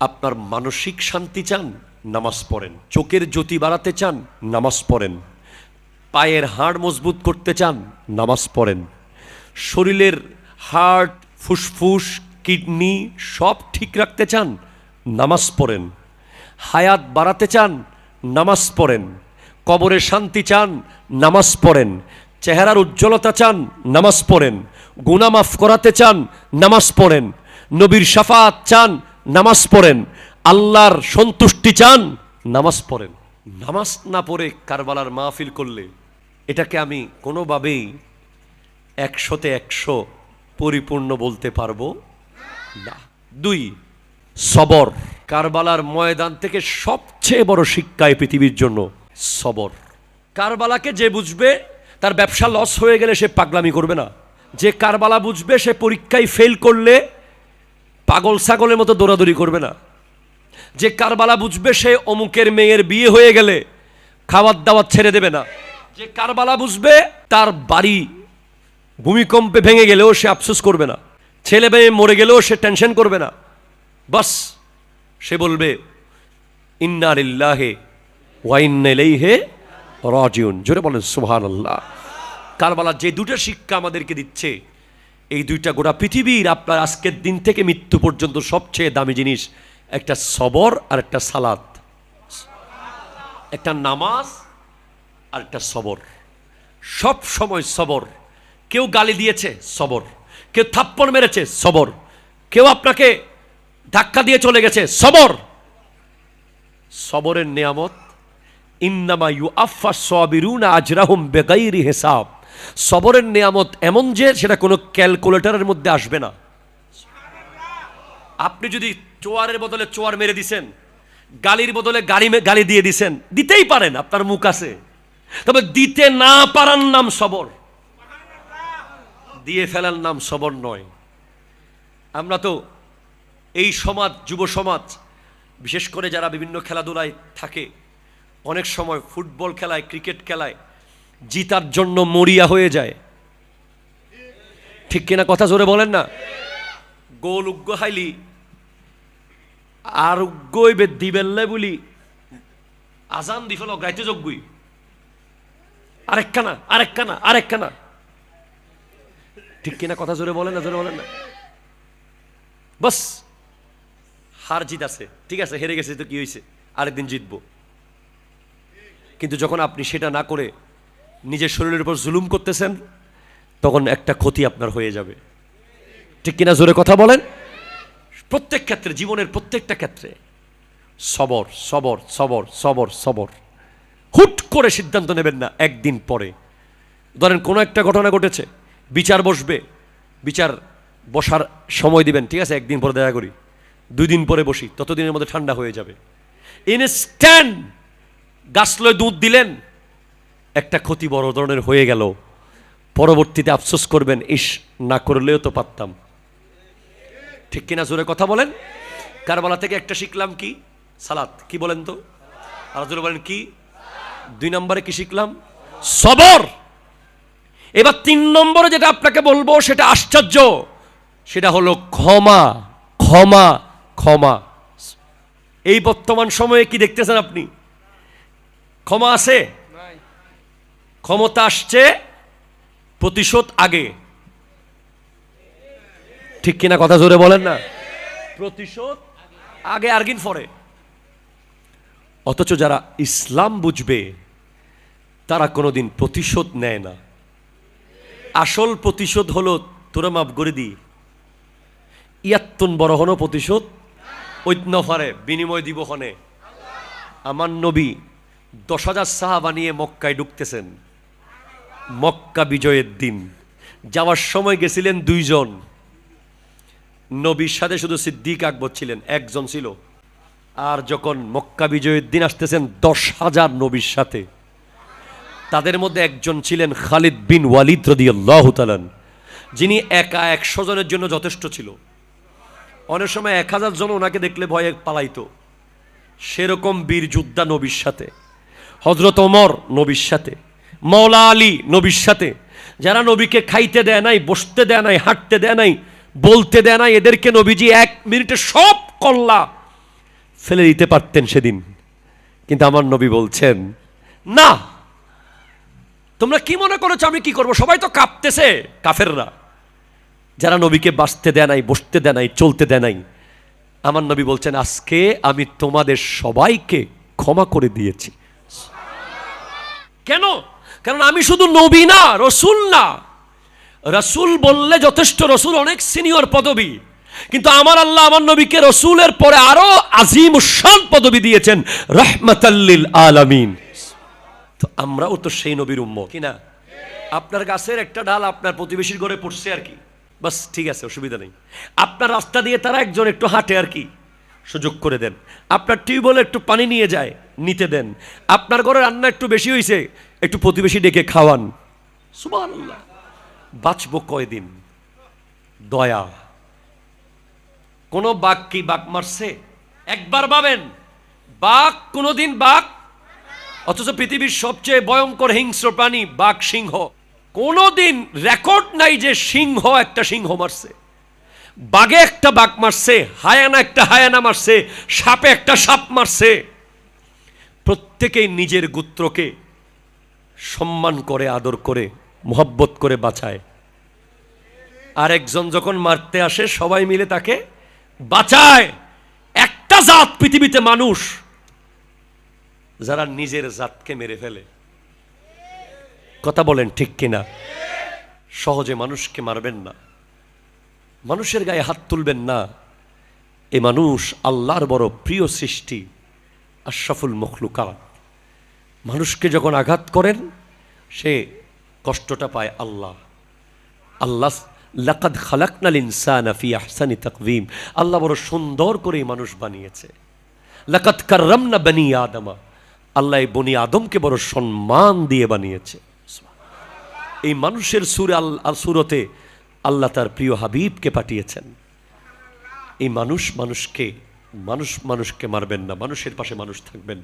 আপনার মানসিক শান্তি চান, নামাজ পড়েন। চোখের জ্যোতি বাড়াতে চান, নামাজ পড়েন। পায়ের হাড় মজবুত করতে চান, নামাজ পড়েন। শরীরের হার্ট ফুসফুস, কিডনি সব ঠিক রাখতে চান, নামাজ পড়েন। হায়াত বাড়াতে চান, নামাজ পড়েন। কবরে শান্তি চান, নামাজ পড়েন। চেহারার উজ্জ্বলতা চান, নামাজ পড়েন। গুনাহ মাফ করাতে চান, নামাজ পড়েন। নবীর সাফাত চান নামাজ পড়েন। আল্লাহর সন্তুষ্টি চান, নামাজ পড়েন। নামাজ না পড়ে কারবালার মাহফিল করলে এটাকে আমি কোনোভাবেই একশোতে একশো পরিপূর্ণ বলতে পারব না। দুই, সবর। কারবালার ময়দান থেকে সবচেয়ে বড় শিক্ষা এই পৃথিবীর জন্য, সবর। কারবালাকে যে বুঝবে, তার ব্যবসা লস হয়ে গেলে সে পাগলামি করবে না। যে কারবালা বুঝবে, সে পরীক্ষায় ফেল করলে পাগল ছাগলের মতো দৌড়াদৌড়ি করবে না। যে কারবালা বুঝবে সে অমুকের মেয়ের বিয়ে হয়ে গেলে খাবার দাওয়াত ছেড়ে দেবে না। যে কারবালা বুঝবে তার বাড়ি ভূমিকম্পে ভেঙে গেলেও সে আফসোস করবে না। ছেলে মেয়ে মরে গেলেও সে টেনশন করবে না। বাস, সে বলবে ইন্নারিল্লাহে ওয়াইন্নেলেইহে রাজিউন। জোরে বলেন সুহান আল্লাহ কারবালা যে দুটো শিক্ষা আমাদেরকে দিচ্ছে এই দুইটা গোটা পৃথিবীর আপনার আজকের দিন থেকে মৃত্যু পর্যন্ত সবচেয়ে দামি জিনিস, একটা সবর আর একটা সালাদ। একটা নামাজ আর একটা সবর। সব সময় সবর। কেউ গালি দিয়েছে, সবর। কেউ থাপ্পড় মেরেছে, সবর। কেউ আপনাকে ধাক্কা দিয়ে চলে গেছে, সবর। সবরের নিয়ামত, ইন্নামা ইউ আফা সবিরুন আজরাহুম বেগাইরি হিসাব। সবরের নিয়ামত এমন যে সেটা কোনো ক্যালকুলেটরের মধ্যে আসবে না। আপনি যদি চোয়ারের বদলে চোয়ার মেরে দিছেন, গালির বদলে গাড়ি গালি দিয়ে দিছেন, দিতেই পারেন, আপনার মুখ আছে। তবে দিতে না পারার নাম সবর। দিয়ে ফেলার নাম সবর নয়। আমরা তো এই সমাজ, যুব সমাজ, বিশেষ করে যারা বিভিন্ন খেলাধুলায় থাকে, অনেক সময় ফুটবল খেলায়, ক্রিকেট খেলায় জিতার জন্য মরিয়া হয়ে যায়। ঠিক কিনা কথা জোরে বলেন না? গোল উগ্গ হাইলি, আর উগ্গই বে দিবেল্লে বলি। আজান দি ফেলো, গাইতে যোগ্যই আরেকখানা আরেকখানা আরেকখানা। ঠিক কিনা কথা জোরে বলেন না, জোরে বলেন না? বাস, হার জিত আছে। ঠিক আছে, হেরে গেছে, তো কি হয়েছে আরেকদিন জিতবো। কিন্তু যখন আপনি সেটা না করে নিজের শরীরের উপর জুলুম করতেছেন, তখন একটা ক্ষতি আপনার হয়ে যাবে। ঠিক কিনা জোরে কথা বলেন? প্রত্যেক ক্ষেত্রে, জীবনের প্রত্যেকটা ক্ষেত্রে, সবর সবর সবর সবর সবর। হুট করে সিদ্ধান্ত নেবেন না, একদিন পরে। ধরেন কোনো একটা ঘটনা ঘটেছে, বিচার বসবে, বিচার বসার সময় দিবেন, ঠিক আছে? একদিন পরে দেখা করি দুই দিন পরে বসি, ততদিনের মধ্যে ঠান্ডা হয়ে যাবে। ইনস্ট্যান্ট গাছলয় দুধ দিলেন একটা ক্ষতি বড় ধরনের হয়ে গেল। পরবর্তীতে আফসোস করবেন ইস না করলেও তো পারতাম। ঠিক কিনা জোরে কথা বলেন? কারবালা থেকে একটা শিখলাম কি? সালাত। কি বলেন তো? আর জোরে বলেন, কি? দুই নম্বরে কি শিখলাম? সবর! এবার তিন নম্বরে যেটা আপনাকে বলব, সেটা আশ্চর্য। সেটা হলো ক্ষমা ক্ষমা ক্ষমা। এই বর্তমান সময়ে কি দেখতেছেন আপনি? ক্ষমা আছে? ক্ষমতা আসছে প্রতিশোধ আগে। ঠিক কিনা কথা জোরে বলেন না? প্রতিশোধ আগে আর্গিন ফরে। অথচ যারা ইসলাম বুঝবে, তারা কোনোদিন প্রতিশোধ নেয় না। আসল প্রতিশোধ হলো, তোরা মাফ করে দি ইয়াত্তন বড় হনো প্রতিশোধ ঐত্ন ফারে বিনিময় দিব হনে। আমার নবী দশ হাজার সাহাবা নিয়ে মক্কায় ঢুকতেছেন। মক্কা বিজয়ের দিন। যাওয়ার সময় গেছিলেন দুইজন। নবীর সাথে শুধু সিদ্দিক আকবর ছিলেন, একজন ছিল। আর যখন মক্কা বিজয়ের দিন আসতেছেন, দশ হাজার নবীর সাথে। তাদের মধ্যে একজন ছিলেন খালিদ বিন ওয়ালিদ রদিয়াল্লাহ তালান যিনি একা একশো জনের জন্য যথেষ্ট ছিল। অনেক সময় এক হাজার জন ওনাকে দেখলে ভয়ে পালাইতো। সেরকম বীর যোদ্ধা নবীর সাথে। হজরত ওমর নবীর সাথে। মৌলা আলী নবীর সাথে। যারা নবীকে খাইতে দেয় নাই, বসতে দেয় নাই, হাঁটতে দেয় নাই, বলতে দেয় নাই, এদেরকে নবীজি এক মিনিটে সব কল্লা ফেলে দিতে পারতেন সেদিন। কিন্তু আমার নবী বলছেন, না, তোমরা কি মনে করেছ আমি কি করব? সবাই তো কাঁপতেছে, কাফেররা। যারা নবীকে বাঁচতে দেয় নাই, বসতে দেয় নাই, চলতে দেয় নাই, আমার নবী বলছেন, আজকে আমি তোমাদের সবাইকে ক্ষমা করে দিয়েছি। কেন? কারণ আমি শুধু নবী না, রসুল না। রসুল বললে যথেষ্ট, রসুল অনেক সিনিয়র পদবী। কিন্তু আমার আল্লাহ আমার নবীকে রসুলের পরে আরও আজিম উসান পদবী দিয়েছেন, রহমতাল্লিল আলামিন। তো আমরাও তো সেই নবীর উম্ম কিনা আপনার গাছের একটা ডাল আপনার প্রতিবেশীর ঘরে পড়ছে আর কি। বাস, ঠিক আছে, অসুবিধা নেই। আপনার রাস্তা দিয়ে তারা একজন একটু হাঁটে আর কি। সুযোগ করে দেন। আপনার টিউবওয়েলে একটু পানি নিয়ে যায়, নিতে দেন। আপনার ঘরে রান্না একটু বেশি হয়েছে একটু প্রতিবেশী ডেকে খাওয়ান। সুবহানাল্লাহ। বাঁচবো কয়দিন? দয়া। কোনো বাঘ কি বাঘ মারছে? একবার পাবেন বাঘ কোনোদিন বাঘ? অথচ পৃথিবীর সবচেয়ে ভয়ঙ্কর হিংস্র প্রাণী বাঘ সিংহ। কোনোদিন রেকর্ড নাই যে সিংহ একটা সিংহ মারছে। বাঘে একটা বাঘ মারছে হায়ানা একটা হায়ানা মারছে সাপে একটা সাপ মারছে। প্রত্যেকেই নিজের গোত্রকে সম্মান করে, আদর করে, মোহব্বত করে বাঁচায়। আর একজন যখন মারতে আসে, সবাই মিলে তাকে বাঁচায়। একটা জাত পৃথিবীতে মানুষ যারা নিজের জাতকে মেরে ফেলে। কথা বলেন ঠিক কিনা? সহজে মানুষকে মারবেন না। মানুষের গায়ে হাত তুলবেন না। এ মানুষ আল্লাহর বড় প্রিয় সৃষ্টি, আশরাফুল মখলুকাত। মানুষকে যখন আঘাত করেন, সে কষ্টটা পায় আল্লাহ। আল্লাহ লাকাদ খালাকনাল ইনসান ফি আহসানি তাকভিম আল্লাহ বড় সুন্দর করে মানুষ বানিয়েছে। লাকাদ কাররামনা বনি আদমা। আল্লাহ এই বনি আদমকে বড় সম্মান দিয়ে বানিয়েছে। এই মানুষের সুরে আল, সুরতে আল্লাহ তার প্রিয় হাবিবকে পাঠিয়েছেন। এই মানুষ মানুষকে মানুষ মানুষকে মারবেন না, মানুষের পাশে মানুষ থাকবেন।